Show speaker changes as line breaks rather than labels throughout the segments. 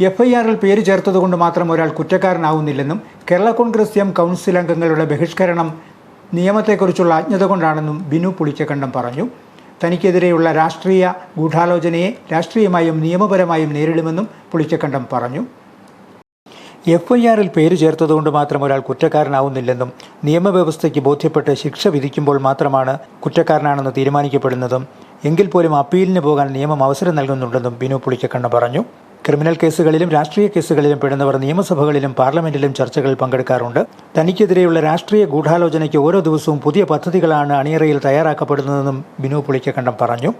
F I ആറിൽ പേര് ചേർത്തതുകൊണ്ട് മാത്രം ഒരാൾ കുറ്റക്കാരനാവുന്നില്ലെന്നും കേരള കോൺഗ്രസ് എം കൗൺസിൽ അംഗങ്ങളുടെ ബഹിഷ്കരണം നിയമത്തെക്കുറിച്ചുള്ള അജ്ഞത കൊണ്ടാണെന്നും ബിനു പുളിച്ചക്കണ്ടം പറഞ്ഞു. തനിക്കെതിരെയുള്ള രാഷ്ട്രീയ ഗൂഢാലോചനയെ രാഷ്ട്രീയമായും നിയമപരമായും നേരിടുമെന്നും പുളിച്ചക്കണ്ടം പറഞ്ഞു. എഫ് ഐ ആറിൽ പേര് ചേർത്തതുകൊണ്ട് മാത്രം ഒരാൾ കുറ്റക്കാരനാവുന്നില്ലെന്നും നിയമവ്യവസ്ഥയ്ക്ക് ബോധ്യപ്പെട്ട് ശിക്ഷ വിധിക്കുമ്പോൾ മാത്രമാണ് കുറ്റക്കാരനാണെന്ന് തീരുമാനിക്കപ്പെടുന്നതും എങ്കിൽ പോലും അപ്പീലിന് പോകാൻ നിയമം അവസരം നൽകുന്നുണ്ടെന്നും ബിനു പുളിച്ചക്കണ്ണ പറഞ്ഞു. ക്രിമിനൽ കേസുകളിലും രാഷ്ട്രീയ കേസുകളിലും പെടുന്നവർ നിയമസഭകളിലും പാർലമെന്റിലും ചർച്ചകളിൽ പങ്കെടുക്കാറുണ്ട്. തനിക്കെതിരെയുള്ള രാഷ്ട്രീയ ഗൂഢാലോചനയ്ക്ക് ഓരോ ദിവസവും പുതിയ പദ്ധതികളാണ് അണിയറയിൽ തയ്യാറാക്കപ്പെടുന്നതെന്നും ബിനു പുളിക്കക്കണ്ടം പറഞ്ഞു.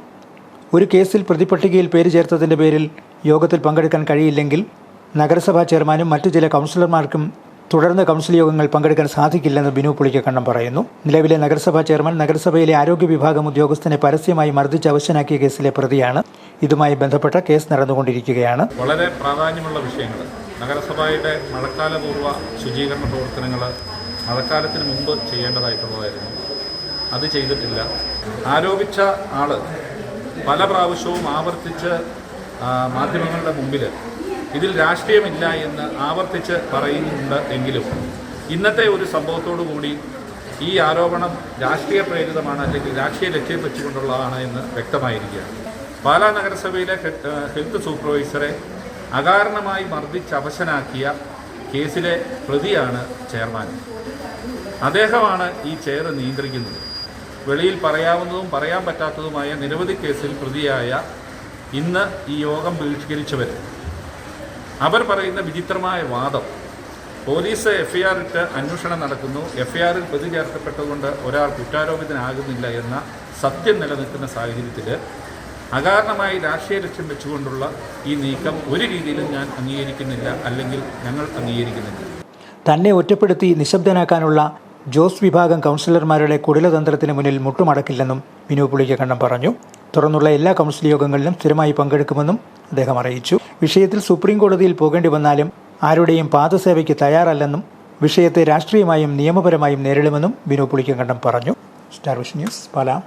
ഒരു കേസിൽ പ്രതിപട്ടികയിൽ പേര് ചേർത്തതിന്റെ പേരിൽ യോഗത്തിൽ പങ്കെടുക്കാൻ കഴിയില്ലെങ്കിൽ നഗരസഭാ ചെയർമാനും മറ്റു ചില കൗൺസിലർമാർക്കും തുടർന്ന് കൗൺസിൽ യോഗങ്ങൾ പങ്കെടുക്കാൻ സാധിക്കില്ലെന്ന് ബിനു പുളിക്കക്കണ്ണം പറയുന്നു. നിലവിലെ നഗരസഭാ ചെയർമാൻ നഗരസഭയിലെ ആരോഗ്യ വിഭാഗം ഉദ്യോഗസ്ഥനെ പരസ്യമായി മർദ്ദിച്ച് അവശനാക്കിയ കേസിലെ പ്രതിയാണ്. ഇതുമായി ബന്ധപ്പെട്ട കേസ് നടന്നുകൊണ്ടിരിക്കുകയാണ്.
വളരെ പ്രാധാന്യമുള്ള വിഷയങ്ങൾ. നഗരസഭയുടെ മഴക്കാലപൂർവ ശുചീകരണ പ്രവർത്തനങ്ങൾ മഴക്കാലത്തിന് മുമ്പ് ചെയ്യേണ്ടതായിട്ടുള്ളതായിരുന്നു. അത് ചെയ്തിട്ടില്ല. ആരോപിച്ച ആൾ പല പ്രാവശ്യവും ആവർത്തിച്ച് മാധ്യമങ്ങളുടെ മുമ്പിൽ ഇതിൽ രാഷ്ട്രീയമില്ല എന്ന് ആവർത്തിച്ച് പറയുന്നുണ്ട് എങ്കിലും ഇന്നത്തെ ഒരു സംഭവത്തോടു കൂടി ഈ ആരോപണം രാഷ്ട്രീയ പ്രേരിതമാണ് അല്ലെങ്കിൽ രാഷ്ട്രീയ ലക്ഷ്യം വെച്ചുകൊണ്ടുള്ളതാണ് എന്ന് വ്യക്തമായിരിക്കുകയാണ്. പാലാ നഗരസഭയിലെ ഹെൽത്ത് സൂപ്പർവൈസറെ അകാരണമായി മർദ്ദിച്ച് അവശനാക്കിയ കേസിലെ പ്രതിയാണ് ചെയർമാൻ. അദ്ദേഹമാണ് ഈ ചെയർ നിയന്ത്രിക്കുന്നത്. വെളിയിൽ പറയാവുന്നതും പറയാൻ പറ്റാത്തതുമായ നിരവധി കേസിൽ പ്രതിയായ ഇന്ന് ഈ യോഗം ബഹിഷ്കരിച്ചവർ അവർ പറയുന്ന വിചിത്രമായ വാദം. പോലീസ് എഫ് ഐ ആർ ഇട്ട് അന്വേഷണം നടക്കുന്നു. എഫ് ഐ ആറിൽ പ്രതി ചേർക്കപ്പെട്ടതുകൊണ്ട് ഒരാൾ കുറ്റാരോപിതനാകുന്നില്ല എന്ന സത്യം നിലനിൽക്കുന്ന സാഹചര്യത്തിൽ അകാരണമായി രാഷ്ട്രീയ ലക്ഷ്യം വെച്ചുകൊണ്ടുള്ള ഈ നീക്കം ഒരു രീതിയിലും ഞാൻ അംഗീകരിക്കുന്നില്ല അല്ലെങ്കിൽ ഞങ്ങൾ അംഗീകരിക്കുന്നില്ല.
തന്നെ ഒറ്റപ്പെടുത്തി നിശബ്ദനാക്കാനുള്ള ജോസ് വിഭാഗം കൗൺസിലർമാരുടെ കുടിലതന്ത്രത്തിന് മുന്നിൽ മുട്ടുമടക്കില്ലെന്നും വിനു പുളിക്കണ്ണം പറഞ്ഞു. തുറന്നുള്ള എല്ലാ കൗൺസിൽ യോഗങ്ങളിലും സ്ഥിരമായി പങ്കെടുക്കുമെന്നും അദ്ദേഹം അറിയിച്ചു. വിഷയത്തിൽ സുപ്രീം കോടതിയിൽ പോകേണ്ടി വന്നാലും ആരുടെയും പാദസേവയ്ക്ക് തയ്യാറല്ലെന്നും വിഷയത്തെ രാഷ്ട്രീയമായും നിയമപരമായും നേരിടുമെന്നും ബിനു പുളിക്കങ്കണ്ടം പറഞ്ഞു. Star vision news Pala.